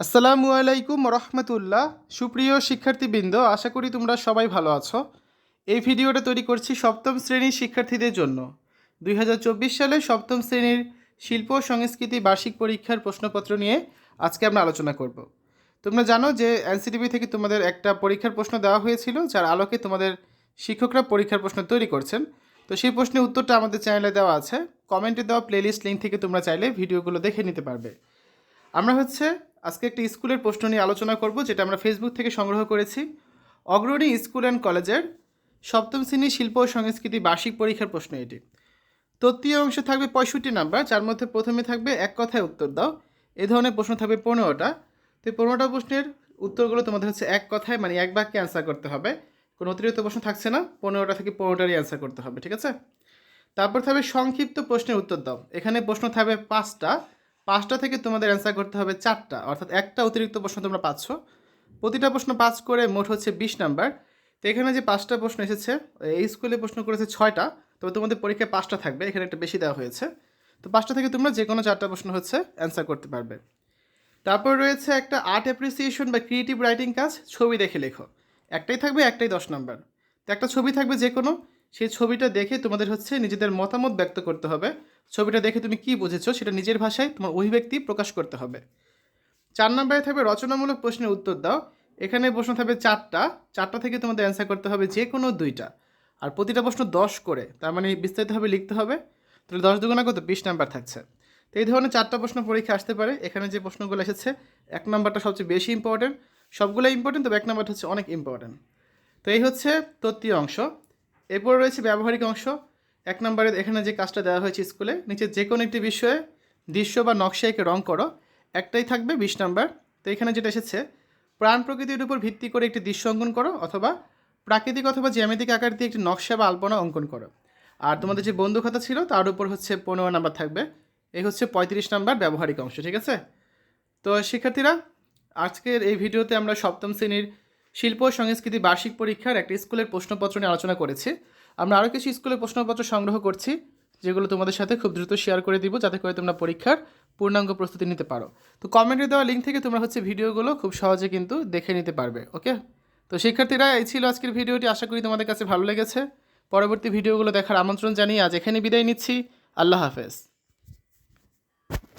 আসসালামু আলাইকুম রহমতুল্লাহ। সুপ্রিয় শিক্ষার্থীবৃন্দ, আশা করি তোমরা সবাই ভালো আছো। এই ভিডিওটা তৈরি করছি সপ্তম শ্রেণির শিক্ষার্থীদের জন্য। দুই হাজার চব্বিশ সালে সপ্তম শ্রেণির শিল্প, সংস্কৃতি, বার্ষিক পরীক্ষার প্রশ্নপত্র নিয়ে আজকে আমরা আলোচনা করব। তোমরা জানো যে এনসিটিভি থেকে তোমাদের একটা পরীক্ষার প্রশ্ন দেওয়া হয়েছিল, যার আলোকে তোমাদের শিক্ষকরা পরীক্ষার প্রশ্ন তৈরি করছেন। তো সেই প্রশ্নের উত্তরটা আমাদের চ্যানেলে দেওয়া আছে। কমেন্টে দেওয়া প্লেলিস্ট লিঙ্ক থেকে তোমরা চাইলে ভিডিওগুলো দেখে নিতে পারবে। আমরা হচ্ছে আজকে একটি স্কুলের প্রশ্ন নিয়ে আলোচনা করব, যেটা আমরা ফেসবুক থেকে সংগ্রহ করেছি। অগ্রণী স্কুল অ্যান্ড কলেজের সপ্তম শ্রেণি শিল্প ও সংস্কৃতি বার্ষিক পরীক্ষার প্রশ্ন এটি। তৃতীয় অংশে থাকবে পঁয়ষট্টি নাম্বার, যার মধ্যে প্রথমে থাকবে এক কথায় উত্তর দাও। এ ধরনের প্রশ্ন থাকবে পনেরোটা। তো পনেরোটা প্রশ্নের উত্তরগুলো তোমাদের হচ্ছে এক কথায় মানে এক বাক্যে অ্যান্সার করতে হবে। কোনো অতিরিক্ত প্রশ্ন থাকছে না, পনেরোটা থেকে পনেরোটারই অ্যান্সার করতে হবে, ঠিক আছে? তারপর থাকবে সংক্ষিপ্ত প্রশ্নের উত্তর দাও। এখানে প্রশ্ন থাকবে পাঁচটা। পাঁচটা থেকে তোমাদের অ্যান্সার করতে হবে চারটা। অর্থাৎ একটা অতিরিক্ত প্রশ্ন তোমরা পাচ্ছ। প্রতিটা প্রশ্ন পাঁচ করে মোট হচ্ছে বিশ নাম্বার। তো এখানে যে পাঁচটা প্রশ্ন এসেছে, এই স্কুলে প্রশ্ন করেছে ছয়টা। তবে তোমাদের পরীক্ষায় পাঁচটা থাকবে, এখানে একটা বেশি দেওয়া হয়েছে। তো পাঁচটা থেকে তোমরা যে কোনো চারটা প্রশ্ন হচ্ছে অ্যান্সার করতে পারবে। তারপর রয়েছে একটা আর্ট অ্যাপ্রিসিয়েশন বা ক্রিয়েটিভ রাইটিং কাজ, ছবি দেখে লেখো। একটাই থাকবে, একটাই দশ নাম্বার। তো একটা ছবি থাকবে যে কোনো সেই ছবিটা দেখে তোমাদের হচ্ছে নিজেদের মতামত ব্যক্ত করতে হবে। ছবিটা দেখে তুমি কি বুঝেছ সেটা নিজের ভাষায় তোমার অভিব্যক্তি প্রকাশ করতে হবে। চার নম্বরে থাকবে রচনামূলক প্রশ্নের উত্তর দাও। এখানে প্রশ্ন থাকবে চারটা। চারটা থেকে তোমাদের অ্যান্সার করতে হবে যে কোনো দুইটা। আর প্রতিটা প্রশ্ন দশ করে, তার মানে বিস্তারিতভাবে লিখতে হবে। তাহলে দশ দুগুণা কত? বিশ নাম্বার থাকছে। তো এই ধরনের চারটা প্রশ্ন পরীক্ষা আসতে পারে। এখানে যে প্রশ্নগুলো এসেছে, এক নাম্বারটা সবচেয়ে বেশি ইম্পর্টেন্ট সবগুলো ইম্পর্টেন্ট তবে এক নাম্বারটা হচ্ছে অনেক ইম্পর্টেন্ট তো এই হচ্ছে তত্ত্বীয় অংশ। এরপর রয়েছে ব্যবহারিক অংশ। এক নম্বরে এখানে যে কাজটা দেওয়া হয়েছে স্কুলে, নিচে যে কোনো একটি বিষয়ে দৃশ্য বা নকশা এঁকে রং করো, একটাই থাকবে বিশ নাম্বার। তো এখানে যেটা এসেছে, প্রাণ প্রকৃতির উপর ভিত্তি করে একটি দৃশ্য অঙ্কন করো অথবা প্রাকৃতিক অথবা জ্যামিতিক আকার দিয়ে একটি নকশা বা আলপনা অঙ্কন করো। আর তোমাদের যে বন্ধু খাতা ছিল, তার উপর হচ্ছে পনেরো নাম্বার থাকবে। এই হচ্ছে পঁয়ত্রিশ নাম্বার ব্যবহারিক অংশ, ঠিক আছে? তো শিক্ষার্থীরা, আজকের এই ভিডিওতে আমরা সপ্তম শ্রেণির শিল্প সংস্কৃতি বার্ষিক পরীক্ষার একটা স্কুলের প্রশ্নপত্র নিয়ে আলোচনা করেছি। আমরা আরও কিছু স্কুলের প্রশ্নপত্র সংগ্রহ করছি, যেগুলো তোমাদের সাথে খুব দ্রুত শেয়ার করে দিব, যাতে করে তোমরা পরীক্ষার পূর্ণাঙ্গ প্রস্তুতি নিতে পারো। তো কমেন্টে দেওয়া লিঙ্ক থেকে তোমরা হচ্ছে ভিডিওগুলো খুব সহজে কিন্তু দেখে নিতে পারবে ওকে তো শিক্ষার্থীরা, এই ছিল আজকের ভিডিওটি। আশা করি তোমাদের কাছে ভালো লেগেছে। পরবর্তী ভিডিওগুলো দেখার আমন্ত্রণ জানিয়ে আজ এখানে বিদায় নিচ্ছি। আল্লাহ হাফেজ।